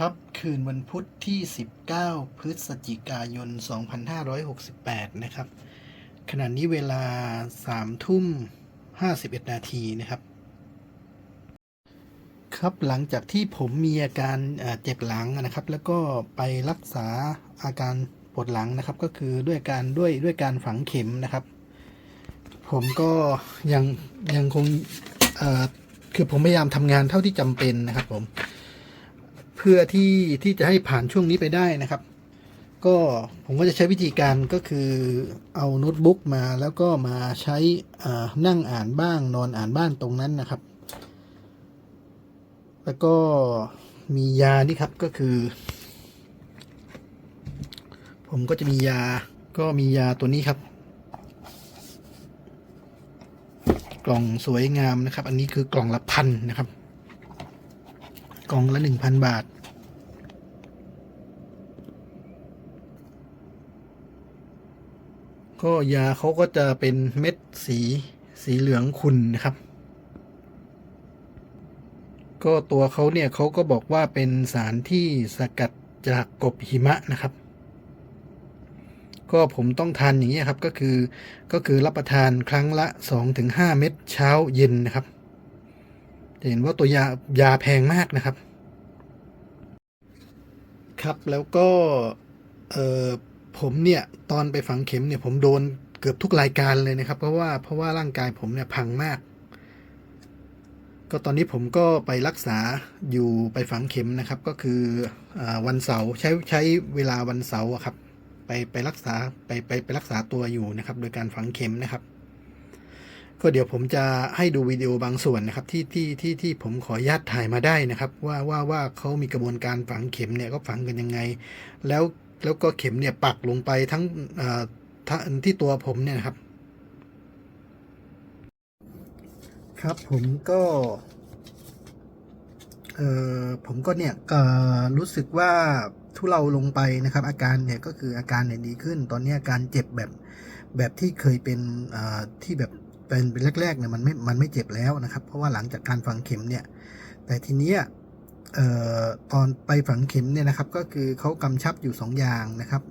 ครับ คืนวันพุธที่ 19 พฤศจิกายน 2568 นะครับ ขณะนี้เวลา 3 ทุ่ม 51 นาทีนะครับ ครับหลังจากที่ผมมีอาการเจ็บหลังนะครับ แล้วก็ไปรักษาอาการปวดหลังนะครับ ก็คือด้วยการด้วยด้วยการฝังเข็มนะครับ ผมก็ยังยังคงคือผมพยายามทำงานเท่าที่จำเป็นนะครับผม พื่อที่ที่จะให้ผ่านช่วงนี้ไปได้นะครับ ก็ผมก็จะใช้วิธีการก็คือเอาโน้ตบุ๊กมาแล้วก็มาใช้อ่านั่งอ่านบ้างนอนอ่านบ้างตรงนั้นนะครับ แล้วก็มียานี่ครับก็คือ ผมก็จะมียาก็มียาตัวนี้ครับ กล่องสวยงามนะครับ อันนี้คือกล่องละพันนะครับ กล่องละหนึ่งพันบาท ก็ยาเขาก็จะเป็นเม็ดสีสีเหลืองขุ่นนะครับ ก็ตัวเขาเนี่ยเขาก็บอกว่าเป็นสารที่สกัดจากกบหิมะนะครับ ก็ผมต้องทานอย่างนี้ครับก็คือก็คือรับประทานครั้งละ 2-5 เม็ดเช้าเย็นนะครับ จะเห็นว่าตัวยายาแพงมากนะครับ ครับแล้วก็เออผมเนี่ยตอนไปฝังเข็มเนี่ยผมโดนเกือบทุกรายการเลยนะครับ เพราะว่าเพราะว่าร่างกายผมเนี่ยพังมาก ก็ตอนนี้ผมก็ไปรักษาอยู่ไปฝังเข็มนะครับ ก็คืออวันเสาร์ใช้ใช้เวลาวันเสาร์ครับ ไปไปรักษาไปไปไปรักษาตัวอยู่นะครับ โดยการฝังเข็มนะครับ ก็เดี๋ยวผมจะให้ดูวิดีโอบางส่วนนะครับที่ที่ที่ที่ผมขอญาตถ่ายมาได้นะครับ ว่าว่าว่าเขามีกระบวนการฝังเข็มเนี่ยก็ฝังกันยังไง แล้วแล้วก็เข็มเนี่ยปักลงไปทั้งที่ตัวผมเนี่ยครับ ครับผมก็เออผมก็เนี่ยก็รู้สึกว่าทุเลาลงไปนะครับ อาการเนี่ยก็คืออาการเนี่ยดีขึ้น ตอนนี้อาการเจ็บแบบแบบที่เคยเป็นที่แบบ เป็นเป็นแรกๆเนี่ยมันไม่มันไม่เจ็บแล้วนะครับ เพราะว่าหลังจากการฝังเข็มเนี่ย แต่ทีเนี้ยเอ่อตอนไปฝังเข็มเนี่ยนะครับ ก็คือเขากำชับอยู่สองอย่างนะครับ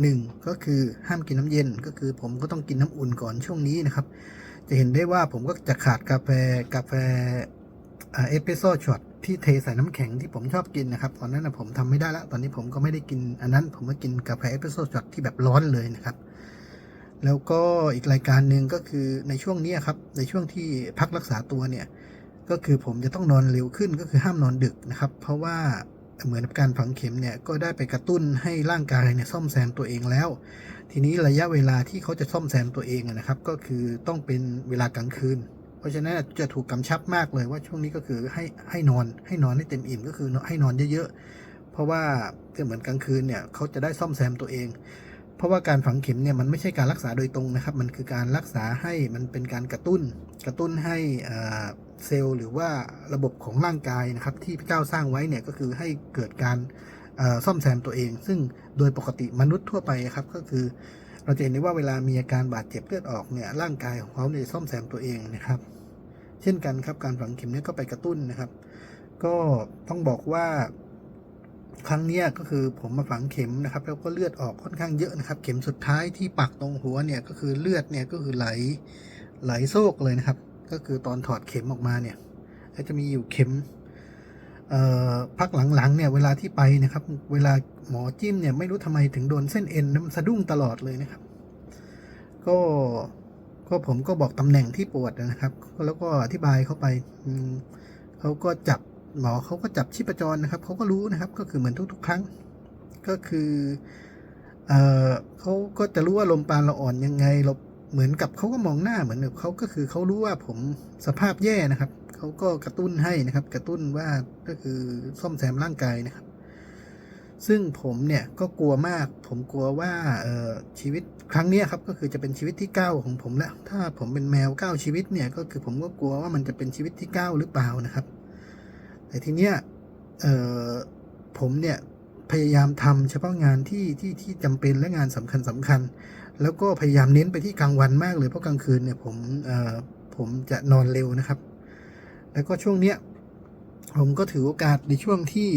หนึ่งก็คือห้ามกินน้ำเย็นก็คือผมก็ต้องกินน้ำอุ่นก่อนช่วงนี้นะครับ จะเห็นได้ว่าผมก็จะขาดกาแฟกาแฟเอสเปรสโซ่ช็อตที่เทใส่น้ำแข็งที่ผมชอบกินนะครับ ตอนนั้นนะผมทำไม่ได้แล้วตอนนี้ผมก็ไม่ได้กินอันนั้น ผมก็กินกาแฟเอสเปรสโซ่ช็อตที่แบบร้อนเลยนะครับ แล้วก็อีกรายการหนึ่งก็คือในช่วงนี้ครับ ในช่วงที่พักรักษาตัวเนี่ย ก็คือผมจะต้องนอนเร็วขึ้นก็คือห้ามนอนดึกนะครับ เพราะว่าเหมือนกับการฝังเข็มเนี่ยก็ได้ไปกระตุ้นให้ร่างกายเนี่ยซ่อมแซมตัวเองแล้ว ทีนี้ระยะเวลาที่เขาจะซ่อมแซมตัวเองนะครับ ก็คือต้องเป็นเวลากลางคืน เพราะฉะนั้นจะถูกกำชับมากเลยว่าช่วงนี้ก็คือให้ให้นอนให้นอนให้เต็มอิ่มก็คือให้นอนเยอะๆเพราะว่าจะเหมือนกลางคืนเนี่ยเขาจะได้ซ่อมแซมตัวเอง เพราะว่าการฝังเข็มเนี่ยมันไม่ใช่การรักษาโดยตรงนะครับ มันคือการรักษาให้มันเป็นการกระตุ้น กระตุ้นให้เซลล์หรือว่าระบบของร่างกายนะครับ ที่พระเจ้าสร้างไว้เนี่ยก็คือให้เกิดการซ่อมแซมตัวเอง ซึ่งโดยปกติมนุษย์ทั่วไปครับก็คือ เราจะเห็นได้ว่าเวลามีอาการบาดเจ็บเลือดออกเนี่ยร่างกายของเขาเนี่ยซ่อมแซมตัวเองนะครับ เช่นกันครับการฝังเข็มเนี่ยก็ไปกระตุ้นนะครับ ก็ต้องบอกว่า ครั้งนี้ก็คือผมมาฝังเข็มนะครับ แล้วก็เลือดออกค่อนข้างเยอะนะครับ เข็มสุดท้ายที่ปักตรงหัวเนี่ยก็คือเลือดเนี่ยก็คือไหลไหลโซกเลยนะครับ ก็คือตอนถอดเข็มออกมาเนี่ยจะมีอยู่เข็มพักหลังๆเนี่ยเวลาที่ไปนะครับ เวลาหมอจิ้มเนี่ยไม่รู้ทำไมถึงโดนเส้นเอ็นมันสะดุ้งตลอดเลยนะครับ ก็ก็ผมก็บอกตำแหน่งที่ปวดนะครับ แล้วก็อธิบายเข้าไปเขาก็จับ หมอเขาก็จับชีพจรนะครับเขาก็รู้นะครับ ก็คือเหมือนทุก ๆ ครั้ง ก็คือเออเขาก็จะรู้ว่าลมปาณเราอ่อนยังไงเราเหมือนกับเขาก็มองหน้าเหมือนกับเขาก็คือเขารู้ว่าผมสภาพแย่นะครับเขาก็กระตุ้นให้นะครับ กระตุ้นว่าก็คือซ่อมแซมร่างกายนะครับ ซึ่งผมเนี่ยก็กลัวมาก ผมกลัวว่าเออชีวิตครั้งนี้ครับก็คือจะเป็นชีวิตที่เก้าของผมแล้ว ถ้าผมเป็นแมวเก้าชีวิตเนี่ยก็คือผมก็กลัวว่ามันจะเป็นชีวิตที่เก้าหรือเปล่านะครับ แต่ทีเนี้ยผมเนี่ยพยายามทำเฉพาะงานที่ที่ที่จำเป็นและงานสำคัญสำคัญ แล้วก็พยายามเน้นไปที่กลางวันมากเลยเพราะกลางคืนเนี่ยผมผมจะนอนเร็วนะครับ แล้วก็ช่วงเนี้ยผมก็ถือโอกาสในช่วงที่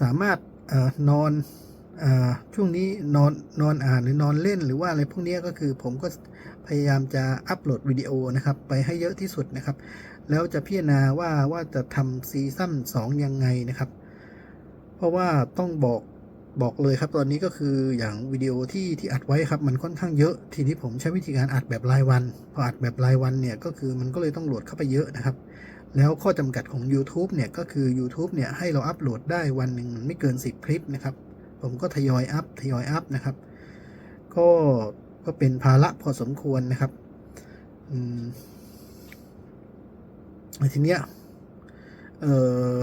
สามารถออนอนออช่วงนี้นอนนอนอ่านหรือนอนเล่นหรือว่าอะไรพวกนี้ก็คือผมก็ พยายามจะอัปโหลดวิดีโอนะครับไปให้เยอะที่สุดนะครับ แล้วจะพิจารณาว่าว่าจะทำซีซั่น2 ยังไงนะครับ เพราะว่าต้องบอกบอกเลยครับตอนนี้ก็คืออย่างวิดีโอที่ที่อัดไว้ครับมันค่อนข้างเยอะทีนี้ผมใช้วิธีการอัดแบบรายวัน พออัดแบบรายวันเนี่ยก็คือมันก็เลยต้องโหลดเข้าไปเยอะนะครับ แล้วข้อจำกัดของ YouTube เนี่ยก็คือ YouTube เนี่ยให้เราอัปโหลดได้วันหนึ่งไม่เกิน 10 คลิปนะครับ ผมก็ทยอยอัพทยอยอัพนะครับ ก็ ก็เป็นภาระพอสมควรนะครับอืมทีเนี้ยเอ่อ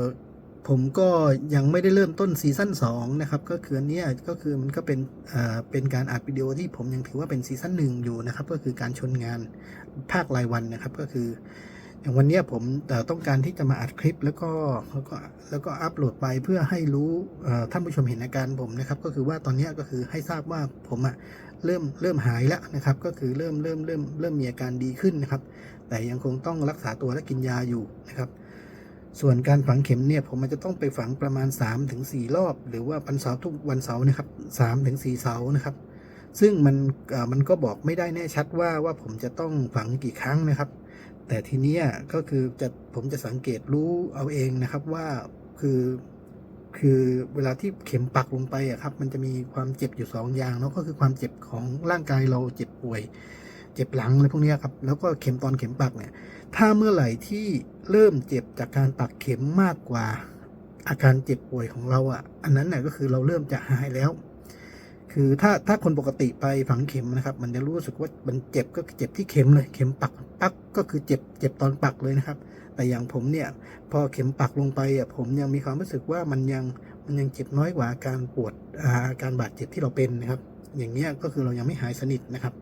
ผมก็ยังไม่ได้เริ่มต้นซีซั่น2นะครับ ก็คืออันเนี้ยก็คือมันก็เป็นอ่าเป็นการอัดวิดีโอที่ผมยังถือว่าเป็นซีซั่นหนึ่งอยู่นะครับ ก็คือการชนงานภาครายวันนะครับ ก็คือ อย่างวันเนี้ยผมต้องการที่จะมาอัดคลิป แล้วก็แล้วก็แล้วก็อัปโหลดไปเพื่อให้รู้ท่านผู้ชมเห็นอาการผมนะครับ ก็คือว่าตอนเนี้ยก็คือให้ทราบว่าผมอะ เริ่มเริ่มหายแล้วนะครับ ก็คือเริ่มเริ่มเริ่มเริ่มมีอาการดีขึ้นนะครับ แต่ยังคงต้องรักษาตัวและกินยาอยู่นะครับ ส่วนการฝังเข็มเนี่ยผมมันจะต้องไปฝังประมาณ 3-4 รอบ หรือว่าวันเสาร์ทุกวันเสาร์นะครับ3-4เสาร์นะครับ ซึ่งมันมันก็บอกไม่ได้แน่ชัดว่าว่าผมจะต้องฝังกี่ครั้งนะครับ แต่ทีนี้ก็คือจะผมจะสังเกตรู้เอาเองนะครับว่าคือ คือเวลาที่เข็มปักลงไปอะครับ มันจะมีความเจ็บอยู่สองอย่างเนาะก็คือความเจ็บของร่างกายเราเจ็บป่วย เจ็บหลังอะไรพวกนี้ครับ แล้วก็เข็มตอนเข็มปักเนี่ย ถ้าเมื่อไหร่ที่เริ่มเจ็บจากการปักเข็มมากกว่าอาการเจ็บป่วยของเราอะ่ะอันนั้นเนี่ยก็คือเราเริ่มจะหายแล้ว คือถ้าถ้าคนปกติไปฝังเข็มนะครับ มันจะรู้สึกว่ามันเจ็บก็เจ็บที่เข็มเลย เข็มปักปักก็คือเจ็บเจ็บตอนปักเลยนะครับ แต่อย่างผมเนี่ยพอเข็มปักลงไปอะผมยังมีความรู้สึกว่ามันยังมันยังเจ็บน้อยกว่าการปวดอาอาการบาดเจ็บที่เราเป็นนะครับ อย่างเงี้ยก็คือเรายังไม่หายสนิทนะครับ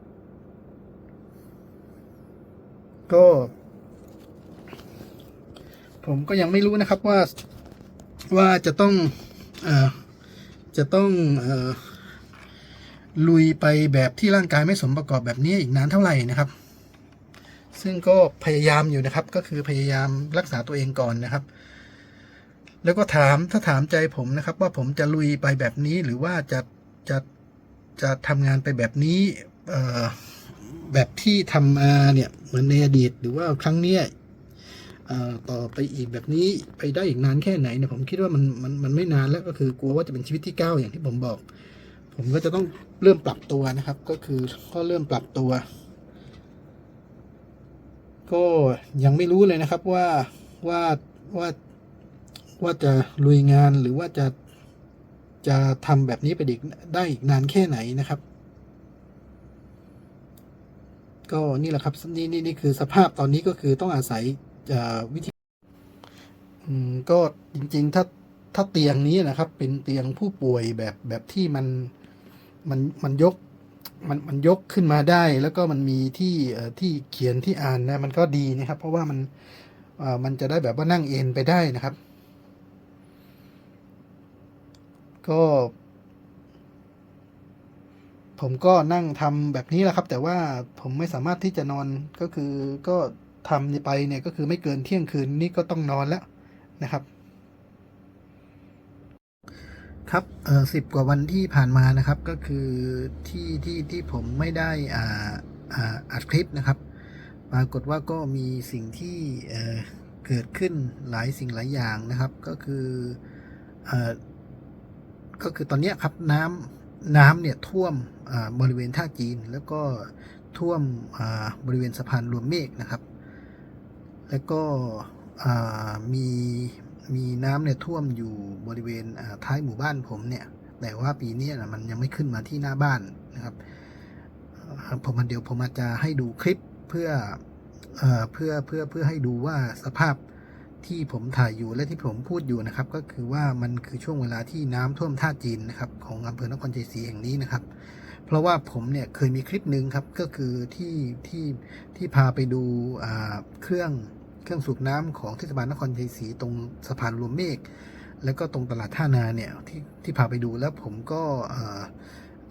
ก็ ผมก็ยังไม่รู้นะครับว่าว่าจะต้องเอ่อจะต้องเอ่อลุยไปแบบที่ร่างกายไม่สมประกอบแบบนี้อีกนานเท่าไหร่นะครับ ซึ่งก็พยายามอยู่นะครับ ก็คือพยายามรักษาตัวเองก่อนนะครับ แล้วก็ถามถ้าถามใจผมนะครับ ว่าผมจะลุยไปแบบนี้หรือว่าจะจะจะทำงานไปแบบนี้แบบที่ทำมาเนี่ยเหมือนในอดีตหรือว่าครั้งเนี้ยต่อไปอีกแบบนี้ไปได้อีกนานแค่ไหนเนี่ยผมคิดว่ามันมันมันไม่นานแล้วก็คือกลัวว่าจะเป็นชีวิตที่เก้าอย่างที่ผมบอก ผมก็จะต้องเริ่มปรับตัวนะครับ ก็คือก็เริ่มปรับตัว ก็ยังไม่รู้เลยนะครับว่าว่าว่าว่าจะลุยงานหรือว่าจะจะทำแบบนี้ไปอีกได้อีกนานแค่ไหนนะครับ ก็นี่แหละครับนี่นี่นี่คือสภาพตอนนี้ก็คือต้องอาศัยวิธีก็จริง ๆ ถ้าถ้าเตียงนี้นะครับ เป็นเตียงผู้ป่วยแบบแบบที่มันมันมันยก มันมันยกขึ้นมาได้ แล้วก็มันมีที่ที่เขียนที่อ่านนะมันก็ดีนะครับ เพราะว่ามันมันจะได้แบบว่านั่งเอนไปได้นะครับ ก็ ผมก็นั่งทำแบบนี้แหละครับ แต่ว่าผมไม่สามารถที่จะนอนก็คือก็ทำไปเนี่ยก็คือไม่เกินเที่ยงคืนนี่ก็ต้องนอนแล้วนะครับ ครับเออสิบกว่าวันที่ผ่านมานะครับก็คือที่ที่ที่ผมไม่ได้อ่าอ่าอัดคลิปนะครับ ปรากฏว่าก็มีสิ่งที่เออเกิดขึ้นหลายสิ่งหลายอย่างนะครับ ก็คือเอ่อก็คือตอนนี้ครับน้ำน้ำเนี่ยท่วมอ่าบริเวณท่าจีน แล้วก็ท่วมอ่าบริเวณสะพานรวมเมฆนะครับ แล้วก็อ่ามี มีน้ำเนี่ยท่วมอยู่บริเวณท้ายหมู่บ้านผมเนี่ย แต่ว่าปีนี้นะมันยังไม่ขึ้นมาที่หน้าบ้านนะครับผมเดี๋ยวผมอาจจะให้ดูคลิปเพื่อเอเพื่อเพื่อเพื่อให้ดูว่าสภาพที่ผมถ่ายอยู่และที่ผมพูดอยู่นะครับ ก็คือว่ามันคือช่วงเวลาที่น้ำท่วมท่าจีนนะครับ ของอำเภอนครชัยศรีแห่งนี้นะครับ เพราะว่าผมเนี่ยเคยมีคลิปหนึ่งครับก็คือที่ที่ที่พาไปดูเครื่อง เครื่องสูบน้ำของเทศบาลนครชัยศรีตรงสะพานรวมเมฆแล้วก็ตรงตลาดท่านาเนี่ยที่ที่พาไปดูแล้วผมก็อ่า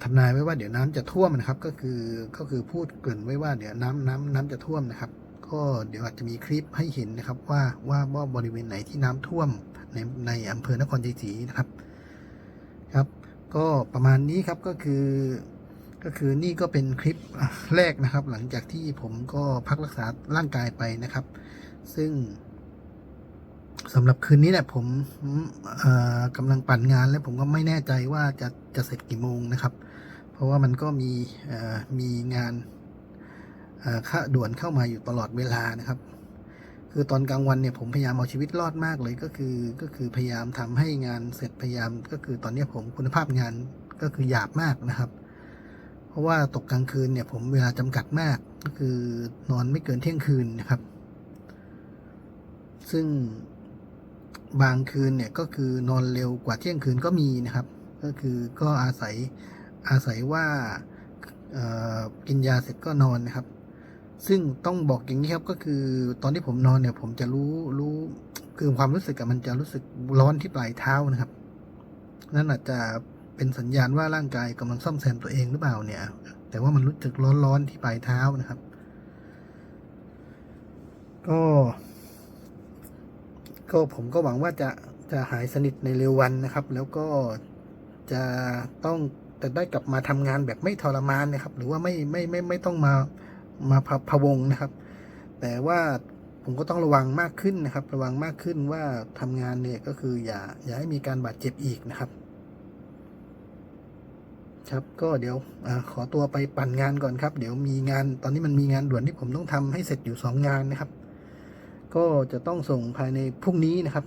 ทำนายไว้ว่าเดี๋ยวน้ำจะท่วมนะครับ ก็คือก็คือพูดเกริ่นไว้ว่าเดี๋ยวน้ำน้ำน้ำจะท่วมนะครับ ก็เดี๋ยวอาจจะมีคลิปให้เห็นนะครับว่าว่าว่าบริเวณไหนที่น้ำท่วมในในอำเภอนครชัยศรีนะครับครับ ก็ประมาณนี้ครับก็คือก็คือนี่ก็เป็นคลิปแรกนะครับ หลังจากที่ผมก็พักรักษาร่างกายไปนะครับ ซึ่งสำหรับคืนนี้เนี่ยผมกำลังปั่นงานและผมก็ไม่แน่ใจว่าจะจะเสร็จกี่โมงนะครับ เพราะว่ามันก็มีมีงานค่าด่วนเข้ามาอยู่ตลอดเวลานะครับ คือตอนกลางวันเนี่ยผมพยายามเอาชีวิตรอดมากเลยก็คือก็คือพยายามทำให้งานเสร็จพยายามก็คือตอนนี้ผมคุณภาพงานก็คือหยาบมากนะครับ เพราะว่าตกกลางคืนเนี่ยผมเวลาจำกัดมากก็คือนอนไม่เกินเที่ยงคืนนะครับ ซึ่งบางคืนเนี่ยก็คือนอนเร็วกว่าเที่ยงคืนก็มีนะครับ ก็คือก็อาศัยอาศัยว่ากินยาเสร็จก็นอนนะครับ ซึ่งต้องบอกอย่างนี้ครับก็คือตอนที่ผมนอนเนี่ย ผมจะรู้รู้คือความรู้สึกอะมันจะรู้สึกร้อนที่ปลายเท้านะครับ นั่นอาจจะเป็นสัญญาณว่าร่างกายกำลังซ่อมแซมตัวเองหรือเปล่าเนี่ย แต่ว่ามันรู้สึกร้อนๆที่ปลายเท้านะครับ ก็ ก็ผมก็หวังว่าจะจะหายสนิทในเร็ววันนะครับ แล้วก็จะต้องจะได้กลับมาทำงานแบบไม่ทรมานนะครับ หรือว่าไม่ไม่ไม่ไม่ต้องมามาพะพวงนะครับ แต่ว่าผมก็ต้องระวังมากขึ้นนะครับ ระวังมากขึ้นว่าทำงานเนี่ยก็คืออย่าอย่าให้มีการบาดเจ็บอีกนะครับ ครับก็เดี๋ยวอขอตัวไปปั่นงานก่อนครับ เดี๋ยวมีงานตอนนี้มันมีงานด่วนที่ผมต้องทำให้เสร็จอยู่สองงานนะครับ ก็จะต้องส่งภายในพรุ่งนี้นะครับ